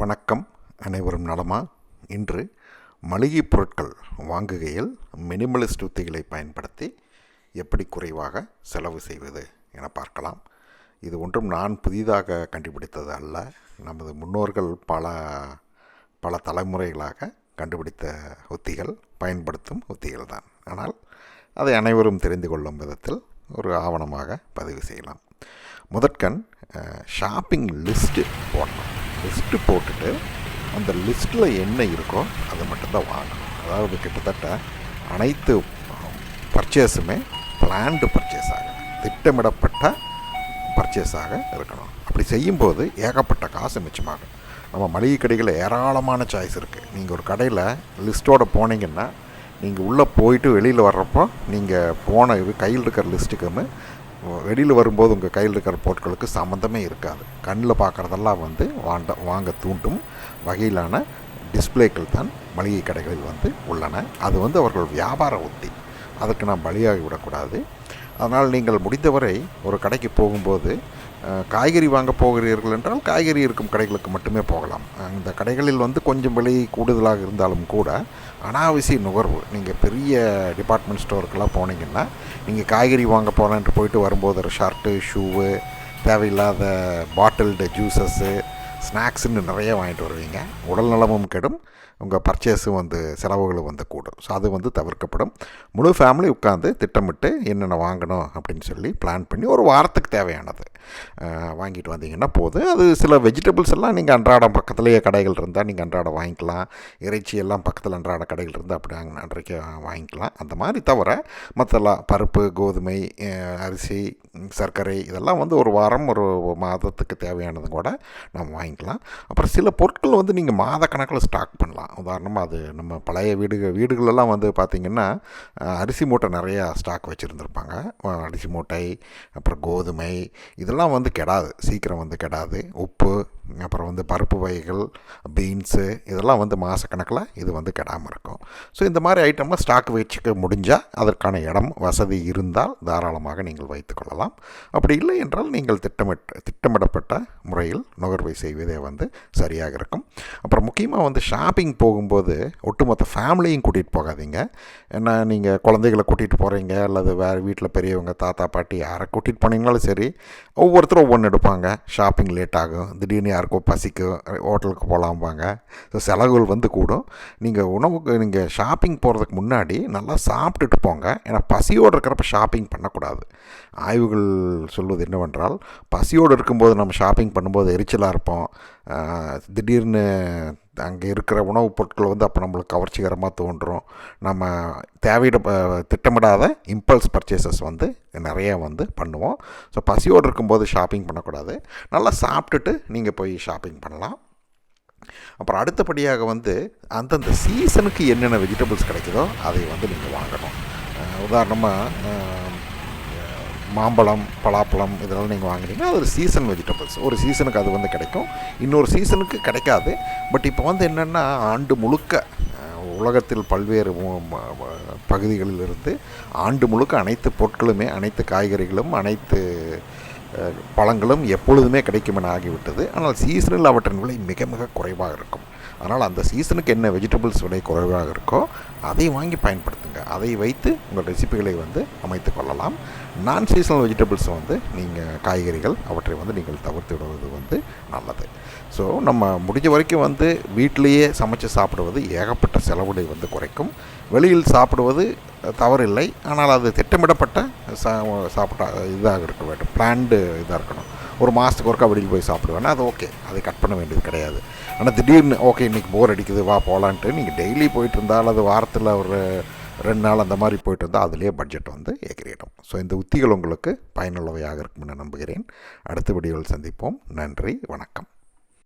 வணக்கம். அனைவரும் நலமா? இன்று மளிகை பொருட்கள் வாங்குகையில் மினிமலிஸ்ட் உத்திகளை பயன்படுத்தி எப்படி குறைவாக செலவு செய்வது என பார்க்கலாம். இது ஒன்றும் நான் புதிதாக கண்டுபிடித்தது அல்ல. நமது முன்னோர்கள் பல பல தலைமுறைகளாக கண்டுபிடித்த உத்திகள் பயன்படுத்தும் உத்திகள் தான். ஆனால் அதை அனைவரும் தெரிந்து கொள்ளும் விதத்தில் ஒரு ஆவணமாக பதிவு செய்யலாம். முதற்கண் ஷாப்பிங் லிஸ்ட்டு போடணும். லிஸ்ட்டு போட்டுட்டு அந்த லிஸ்ட்டில் என்ன இருக்கோ அதை மட்டும்தான் வாங்கணும். அதாவது கிட்டத்தட்ட அனைத்து பர்ச்சேஸுமே பிளான்டு பர்ச்சேஸ் ஆக திட்டமிடப்பட்ட பர்ச்சேஸாக இருக்கணும். அப்படி செய்யும்போது ஏகப்பட்ட காசு மிச்சமாகும். நம்ம மளிகை கடைகளில் ஏராளமான சாய்ஸ் இருக்குது நீங்கள் ஒரு கடையில் லிஸ்ட்டோடு போனீங்கன்னா நீங்கள் உள்ளே போயிட்டு வெளியில் வர்றப்போ நீங்கள் போன இது கையில் இருக்கிற லிஸ்ட்டுக்குமே வெளியில் வரும்போது உங்கள் கையில் இருக்கிற பொருட்களுக்கு சம்மந்தமே இருக்காது. கண்ணில் பார்க்குறதெல்லாம் வந்து வாண்ட வாங்க தூண்டும். வகையிலான டிஸ்பிளேக்கள் தான் மளிகை கடைகளில் வந்து உள்ளன. அது வந்து அவர்கள் வியாபார உத்தி. அதற்கு நாம் பலியாகி விடக்கூடாது. அதனால் நீங்கள் முடிந்தவரை ஒரு கடைக்கு போகும்போது காய்கறி வாங்க போகிறீர்கள் என்றால் காய்கறி இருக்கும் கடைகளுக்கு மட்டுமே போகலாம். அந்த கடைகளில் வந்து கொஞ்சம் விலை கூடுதலாக இருந்தாலும் கூட அனாவசிய நுகர்வு. நீங்கள் பெரிய டிபார்ட்மெண்ட் ஸ்டோருக்கெல்லாம் போனீங்கன்னா நீங்கள் காய்கறி வாங்க போகலான்ட்டு போயிட்டு வரும்போது ஒரு ஷர்ட்டு ஷூவு தேவையில்லாத பாட்டில்டு ஜூஸஸ்ஸு ஸ்நாக்ஸுன்னு நிறைய வாங்கிட்டு வருவீங்க. உடல் நலமும் கெடும். உங்கள் பர்ச்சேஸும் வந்து செலவுகளும் வந்து கூடும். ஸோ அது வந்து தவிர்க்கப்படும். முழு ஃபேமிலி உட்காந்து திட்டமிட்டு என்னென்ன வாங்கணும் அப்படின்னு சொல்லி பிளான் பண்ணி ஒரு வாரத்துக்கு தேவையானது. வாங்கிட்டு வந்தீங்கன்னா போதும். அது சில வெஜிடபிள்ஸ் எல்லாம் நீங்கள் அன்றாடம் பக்கத்துலேயே கடைகள் இருந்தால் நீங்கள் அன்றாடம் வாங்கிக்கலாம். இறைச்சி எல்லாம் பக்கத்தில் அன்றாட கடைகள் இருந்தால் அப்படி அன்றைக்கு வாங்கிக்கலாம். அந்த மாதிரி தவிர மற்றெல்லாம் பருப்பு கோதுமை அரிசி சர்க்கரை இதெல்லாம் வந்து ஒரு வாரம் ஒரு மாதத்துக்கு தேவையானது கூட நம்ம வாங்கிக்கலாம். அப்புறம் சில பொருட்கள் வந்து நீங்கள் மாத கணக்கில் ஸ்டாக் பண்ணலாம். உதாரணமாக அது நம்ம பழைய வீடுகள் வீடுகளெல்லாம் வந்து பார்த்திங்கன்னா அரிசி மூட்டை நிறையா ஸ்டாக் வச்சுருந்துருப்பாங்க. அரிசி மூட்டை அப்புறம் கோதுமை இதெல்லாம் வந்து கெடாது. சீக்கிரம் வந்து கெடாது. உப்பு அப்புறம் வந்து பருப்பு வகைகள் பீன்ஸு இதெல்லாம் வந்து மாதக்கணக்கில் இது வந்து கெடாமல் இருக்கும். ஸோ இந்த மாதிரி ஐட்டம்லாம் ஸ்டாக் வச்சுக்க முடிஞ்சால் அதற்கான இடம் வசதி இருந்தால் தாராளமாக நீங்கள் வைத்துக்கொள்ளலாம் அப்படி இல்லை என்றால் நீங்கள் திட்டமிட்ட திட்டமிடப்பட்ட முறையில் நுகர்வை செய்வதே வந்து சரியாக இருக்கும். அப்புறம் முக்கியமாக வந்து ஷாப்பிங் போகும்போது ஒட்டுமொத்த ஃபேமிலியும் கூட்டிகிட்டு போகாதீங்க. ஏன்னா நீங்கள் குழந்தைகளை கூட்டிகிட்டு போகிறீங்க அல்லது வேறு வீட்டில் பெரியவங்க தாத்தா பாட்டி யாரை கூட்டிகிட்டு போனீங்கனாலும் சரி ஒவ்வொருத்தரும் ஒவ்வொன்று எடுப்பாங்க. ஷாப்பிங் லேட் ஆகும் திடீர்னு யாருக்கோ பசிக்கும் ஹோட்டலுக்கு போகலாம்பாங்க ஸோ செலவுகள் வந்து கூடும். நீங்கள் உணவுக்கு நீங்கள் ஷாப்பிங் போகிறதுக்கு முன்னாடி நல்லா சாப்பிட்டுட்டு போங்க. ஏன்னா பசியோடு இருக்கிறப்ப ஷாப்பிங் பண்ணக்கூடாது. ஆய்வுகள் சொல்வது என்னவென்றால் பசியோடு இருக்கும்போது நம்ம ஷாப்பிங் பண்ணும்போது எரிச்சலாக இருப்போம். திடீர்னு அங்கே இருக்கிற உணவுப் பொருட்கள் வந்து அப்போ நம்மளுக்கு கவர்ச்சிகரமாக தோன்றும். நம்ம தேவையிட திட்டமிடாத இம்பல்ஸ் பர்ச்சேசஸ் வந்து நிறையா வந்து பண்ணுவோம். ஸோ பசியோடு இருக்கும்போது ஷாப்பிங் பண்ணக்கூடாது. நல்லா சாப்பிட்டுட்டு நீங்கள் போய் ஷாப்பிங் பண்ணலாம். அப்புறம் அடுத்தபடியாக வந்து அந்தந்த சீசனுக்கு என்னென்ன வெஜிடபிள்ஸ் கிடைக்குதோ அதை வந்து நீங்கள் வாங்கணும். உதாரணமாக மாம்பழம் பலாப்பழம் இதெல்லாம் நீங்கள் வாங்கினீங்கன்னா அது ஒரு சீசன் வெஜிடபிள்ஸ் ஒரு சீசனுக்கு அது வந்து கிடைக்கும். இன்னொரு சீசனுக்கு கிடைக்காது. பட் இப்போ வந்து என்னென்னா ஆண்டு முழுக்க உலகத்தில் பல்வேறு பகுதிகளிலிருந்து ஆண்டு முழுக்க அனைத்து பொருட்களுமே அனைத்து காய்கறிகளும் அனைத்து பழங்களும் எப்பொழுதுமே கிடைக்கும் என ஆகிவிட்டது. ஆனால் சீசனில் அவற்றின் விலை மிக மிக குறைவாக இருக்கும். அதனால் அந்த சீசனுக்கு என்ன வெஜிடபிள்ஸ் விலை குறைவாக இருக்கோ அதை வாங்கி பயன்படுத்துங்க. அதை வைத்து உங்கள் ரெசிபிகளை வந்து அமைத்து கொள்ளலாம். நான் சீசனல் வெஜிடபிள்ஸ் வந்து நீங்கள் காய்கறிகள் அவற்றை வந்து நீங்கள் தவிர்த்து விடுவது வந்து நல்லது. ஸோ நம்ம முடிஞ்ச வரைக்கும் வந்து வீட்டிலையே சமைச்சு சாப்பிடுவது ஏகப்பட்ட செலவுகளை வந்து குறைக்கும். வெளியில் சாப்பிடுவது தவறில்லை. ஆனால் அது திட்டமிடப்பட்ட சா சாப்பிட்டா இதாக இருக்க வேண்டும். பிளான்டு இதாக இருக்கணும். ஒரு மாதத்துக்கு ஒருக்கா வெளியில் போய் சாப்பிடுவேன்னா அது ஓகே அதை கட் பண்ண வேண்டியது கிடையாது. ஆனால் திடீர்னு ஓகே இன்றைக்கி போர் அடிக்குது வா போகலான்ட்டு நீங்கள் டெய்லி போயிட்டு இருந்தால் அது வாரத்தில் ஒரு ரெண்டு நாள் அந்த மாதிரி போயிட்டு இருந்தால் அதுலேயே பட்ஜெட் வந்து எகிரிடும் ஸோ இந்த உத்திகள் உங்களுக்கு பயனுள்ளவையாக இருக்கும்னு நம்புகிறேன். அடுத்த வீடியோவில் சந்திப்போம். நன்றி வணக்கம்.